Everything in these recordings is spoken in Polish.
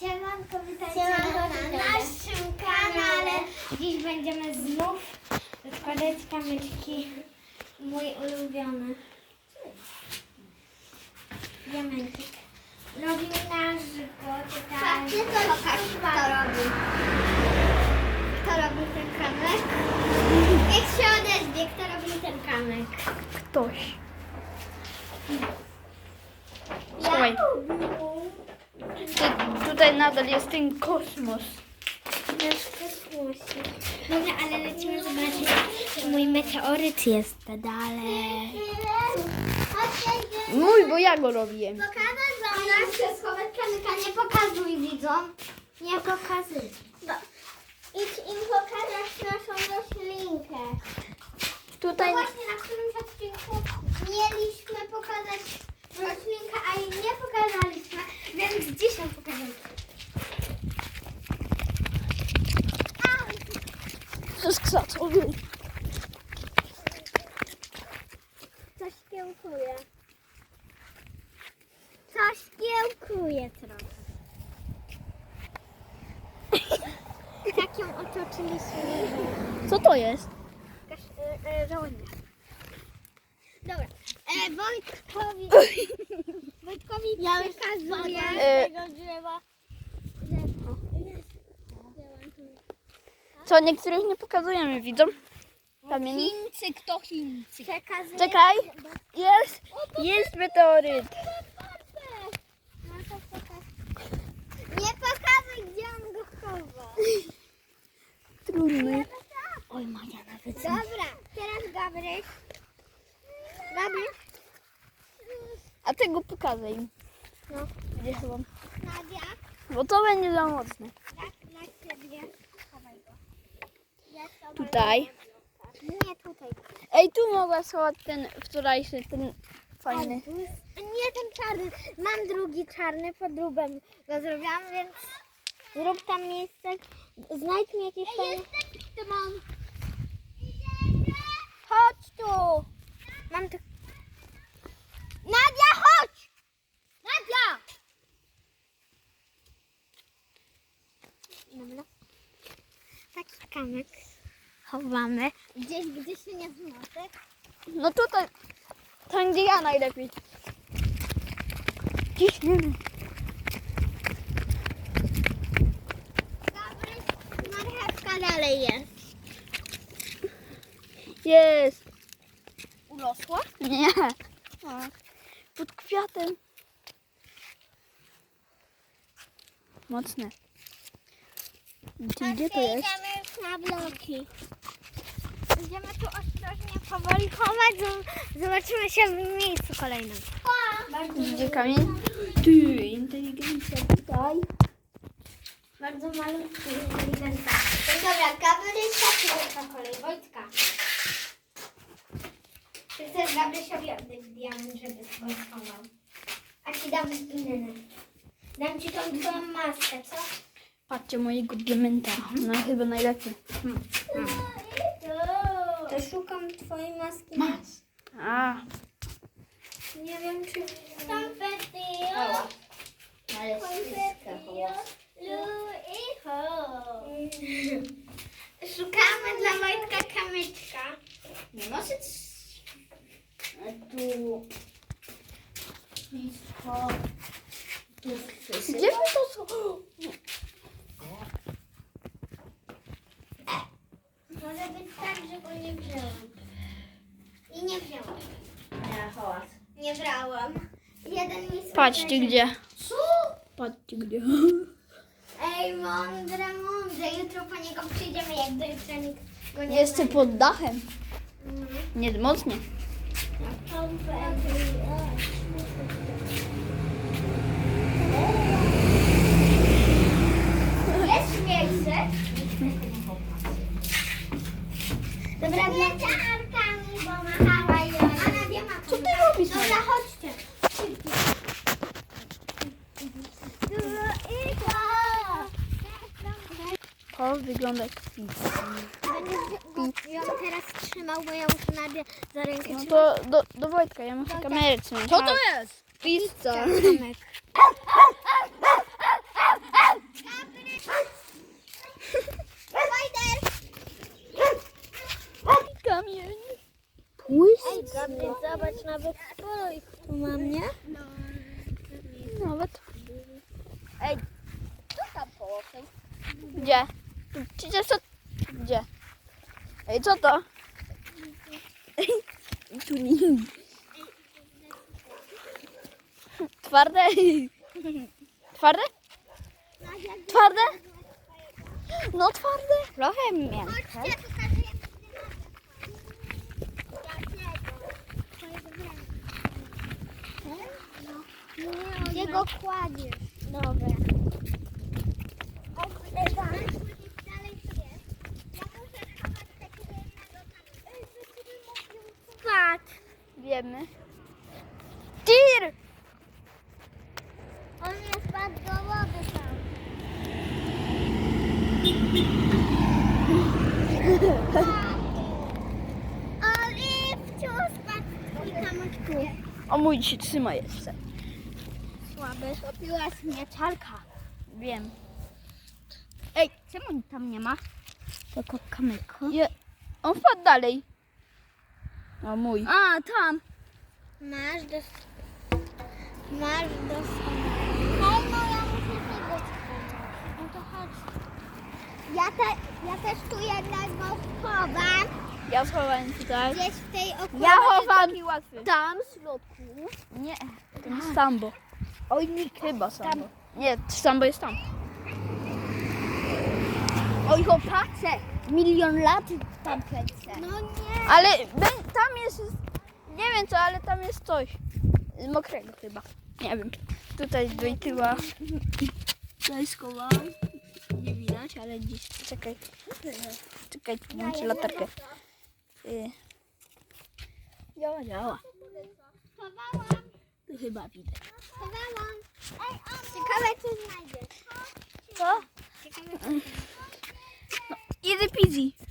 Siemanko, witajcie Siemanko, na naszym kanale. Dziś będziemy znów składać kamyczki. Mój ulubiony. Diamencik. Robimy na żywo tutaj. Patrzcie, to pokaż, kto robi. Kto robi ten kamek? Niech się odezwie, kto robi ten kamek. Ktoś. Słuchaj, tu, tutaj nadal jest ten kosmos. W kosmosie. Dobra, ale lecimy zobaczyć, czy mój meteoryt jest dalej. Mój, bo ja go robiłem. Pokazać wam nas chcę schować kamyka. Nie pokazuj widzom. Nie pokazuj. Bo idź im pokazać naszą roślinkę. Tutaj No właśnie na którymś odcinku mieliśmy pokazać roślinkę, a jej nie pokazaliśmy, więc dzisiaj pokażemy. wszystko co Coś kiełkuje. Coś kiełkuje trochę. Tak ją otoczyliśmy. Co to jest? Kasz- e, e, żołędzia. Dobra. E, Wojtkowi, Wojtkowi przekazuję E. tego drzewa. Co niektórych nie pokazujemy, widzą? Kamieni? Chińcy, kto Chińcy? Przekazuję. Czekaj. Jest, jest meteoryt. No to pokaż. Nie pokazuj, gdzie on go chowa. Trudny. Oj, Maja nawet. Dobra, teraz Gabryś. Gabryś. A tego pokażę im. No. Gdzie chyba? Nadia. Bo to będzie za mocne. Tak, Tutaj. Nie tutaj. Ej, tu mogła schować ten wczorajszy, ten fajny. Nie ten czarny. Mam drugi czarny, podróbem go zrobiłam, więc zrób tam miejsce. Znajdź mi jakieś fajne... mam. Chodź tu. Mam tu... Nadia, chodź! Nadia! Dobra. Taki kamek chowamy. Gdzieś, gdzie się nie zmoty. No tutaj, tam gdzie ja najlepiej. Ciśniemy. Gabryś, marchewka dalej jest. Jest. Urosła? Nie. Pod kwiatem. Mocne. Gdzie, gdzie to jest? Idziemy na bloki. Będziemy tu ostrożnie powoli chować. zo- Zobaczymy się w miejscu kolejnym. Gdzie kamień? Ty, inteligencja tutaj. Bardzo malutki inteligentna. Dobra, pierwsza kolej. Wojtka. Ty Gabrysiowi oddać diament, żeby swój schował. A ci dam inny. Dam ci tą twoją maskę, co? Patrzcie mojego diamenta. No chyba najlepiej. To szukam twojej maski. Masz. A, Nie wiem, czy... Konfetti. ale Szukamy dla Wojtka kamyczka. Nie może tu wszystko tu Gdzie wy to są? Może być tak, że go nie wzięłam. I nie wzięłam. Nie, hałas. Nie brałam. Jeden mi Patrzcie gdzie. Co? Patrzcie gdzie. Ej, mądre, mądre. Jutro po niego przyjdziemy, jak do jutra nikt go nie Jeszcze znajdzie. pod dachem. Mhm. Nie mocnie. Jest miejsce. Dobra, wieczarkami, bo machała i ona wie ma Co ty robisz? Dobra, chodźcie. To wygląda ją teraz trzymał, bo ja muszę Nadię za rękę No trzymać. to do, do Wojtka, ja muszę kamerę trzymać. Co to jest? Pizza. Kamek. Nawet sporo ich tu mam, nie? Nawet. Ej, co tam położył? Gdzie? Przecież to... Gdzie? Ej, co to? Twarde? Twarde? Twarde? No twarde. Trochę miękkie. Chodźcie, pokażę Gdzie go kładziesz? Dobra. Patrz, Wiemy. Tir! on jest bardzo wody sam. Ale wciąż patrz, kilka moczków. O mój się trzyma jeszcze. Słabe. Topiłaś mnie czarka. Wiem. Ej, czemu tam nie ma? Tylko kamyku. Je... On wpadł dalej. O mój. A, tam. Masz do... Masz do... Hej, no ja muszę tego No to chodź. Ja, te, ja też tu jednego chowam. Ja schowałem tutaj. Gdzieś w tej okolicy. Ja chowam. Tam w środku. Nie, to jest sambo. Oj, Nik. Chyba sambo. Nie, sambo jest tam. Oj, chłopacze. Milion lat tam plecę. No nie. Ale tam jest, nie wiem co, ale tam jest coś mokrego chyba. Nie wiem. Tutaj do tyła. Tutaj schowałam. Nie widać, ale gdzieś. Czekaj. Czekaj, włączę latarkę. Y. Działa, działa. Chowałam. Tu chyba widać. Chowałam. Ej, Ciekawe, co znajdziesz. Co? Ciekawe, co Easy peasy.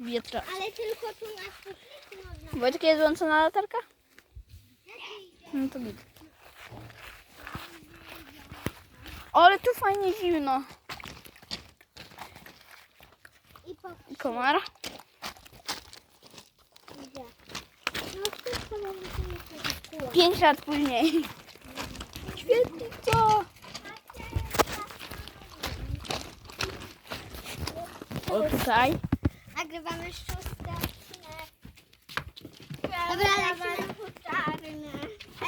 Wietra. Ale tylko tu na sztuczniku można. Wojtek jest włączona latarka? No to widzę. Ale tu fajnie zimno. I po Komara? gdzie? No mamy tu nie sztuczniku. Pięć lat później. Świetlico. O tutaj. Nagrywamy szósty odcinek. Dobra, lecimy czarny.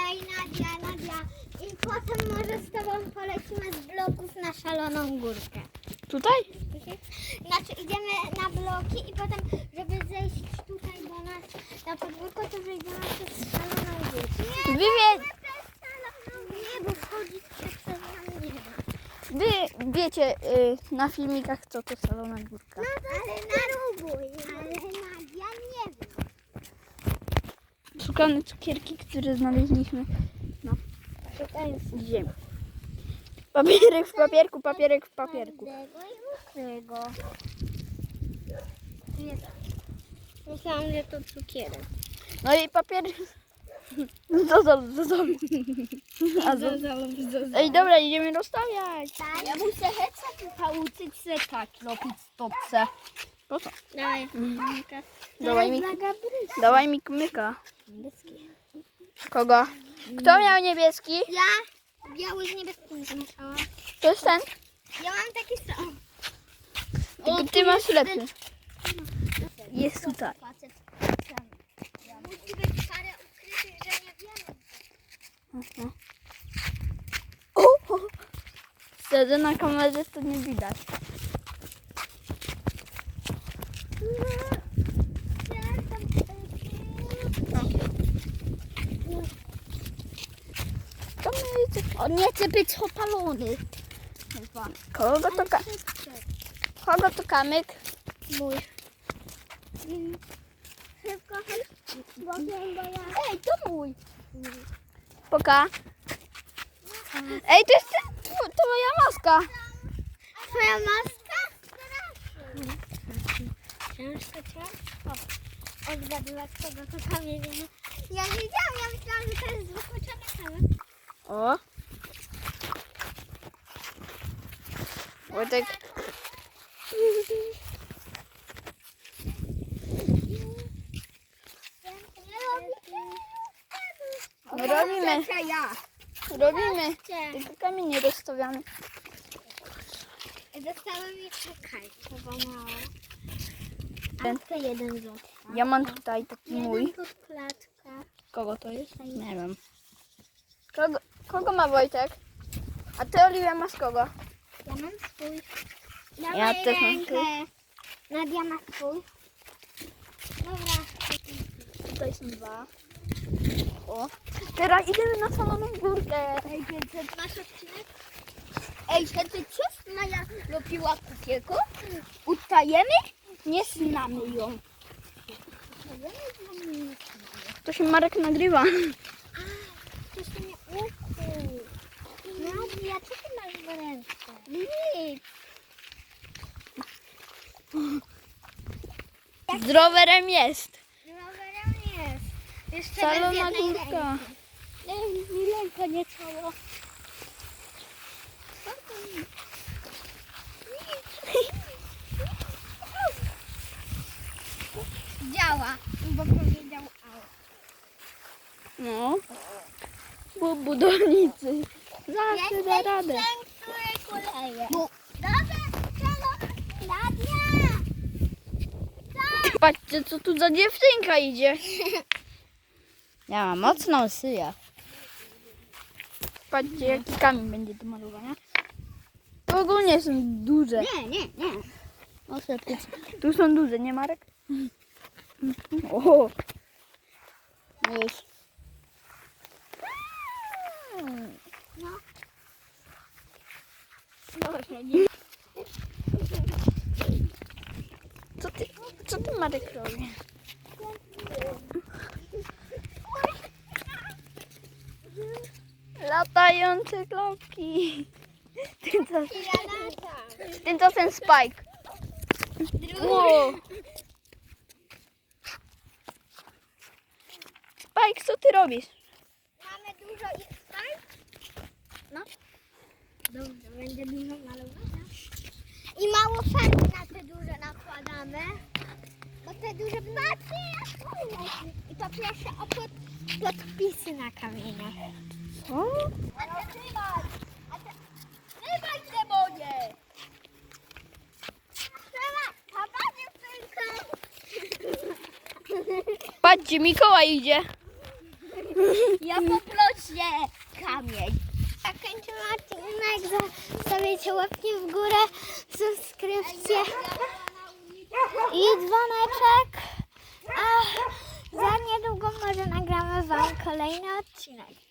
Ej, Nadia, Nadia. I potem może z tobą polecimy z bloków na szaloną górkę. Tutaj? Znaczy idziemy na bloki i potem, żeby zejść tutaj do nas na podwórko, to wyjdziemy przez szaloną górkę. Nie, Wy, wie, nie, bo przez wy wiecie y, na filmikach co to salona górka. Ale naróbuj. Ale Nadia nie wiem. Szukamy cukierki, które znaleźliśmy na ziemi. Papierek w papierku, papierek w papierku. Twardego i mokrego. Nie tak. Myślałam, że to cukierek. No i papier... Zozol, zozol. A zo... Ej, dobra, idziemy rozstawiać. Ja muszę heca nauczyć się tak robić stopce. Po co? Dawaj. Dawaj mi, dawaj mi myka. Kogo? Kto miał niebieski? Ja biały z niebieskim zmieszałam. To jest ten. Ja mam taki sam. Tylko ty masz lepszy. Jest tutaj. Musi być parę ukrytych, że nie wiemy. Wtedy na kamerze to nie widać. To my... On nie chce być opalony. Kogo to, ka... Kogo to kamyk? Mój. Szybko, bo wiem, bo ja... Ej, to mój. Poka. Ej, to jest ty- tw- twoja maska. Twoja maska? Ciężko, ciężko. Odgadła kogo to kamienie. Ja nie wiedziałam, ja myślałam, że to jest zwykły czarny o. Wojtek. No robimy. Robimy. Tylko kamienie rozstawiamy. Dostałem je czekaj, chyba mało. Ten. To jeden został. Ja mam tutaj taki mój. Kogo to jest? Nie wiem. Kogo? Kogo ma Wojtek? A ty Oliwia masz kogo? Ja mam swój. Ja też mam rękę. Nadia ma swój. Dobra. Tutaj są dwa. O. Teraz idziemy na samą górkę. Ej, Vincent, masz odcinek? Ej, Vincent, coś Maja robiła takiego? Utajemy? Nie znamy ją. To się Marek nagrywa. To się nie ukuł. Nadia, co ty masz w ręce? Nic. Z rowerem jest. Rowerem jest. Jeszcze Salona górka. ręki. Ej, mi ręka nie cała. Co to jest? Działa, bo powiedział au. No. Bo budownicy. Zawsze da radę. Patrzcie, co tu za dziewczynka idzie. Ja mam mocną syję. Patrzcie, jaki kamień będzie do malowania. Ogólnie są duże. Nie, nie, nie. Tu są duże, nie Marek? O, Już. Co ty, co ty Marek robi? Latające klopki. Tymczasem, tymczasem Spike. Spike, co ty robisz? Mamy dużo ich. Dobrze, będzie dużo malowania. I mało farby na te duże nakładamy. Bo te duże fajne. I poproszę o pod, podpisy na kamieniach. Co? A ty trzymaj! A ty... Trzymaj demonie! Trzymaj! Papa dziewczynka! Patrzcie, Mikołaj idzie. Ja poproszę kamień. Tak odcinek. Zostawiajcie łapki w górę, subskrypcję i dzwoneczek. A za niedługo może nagramy Wam kolejny odcinek.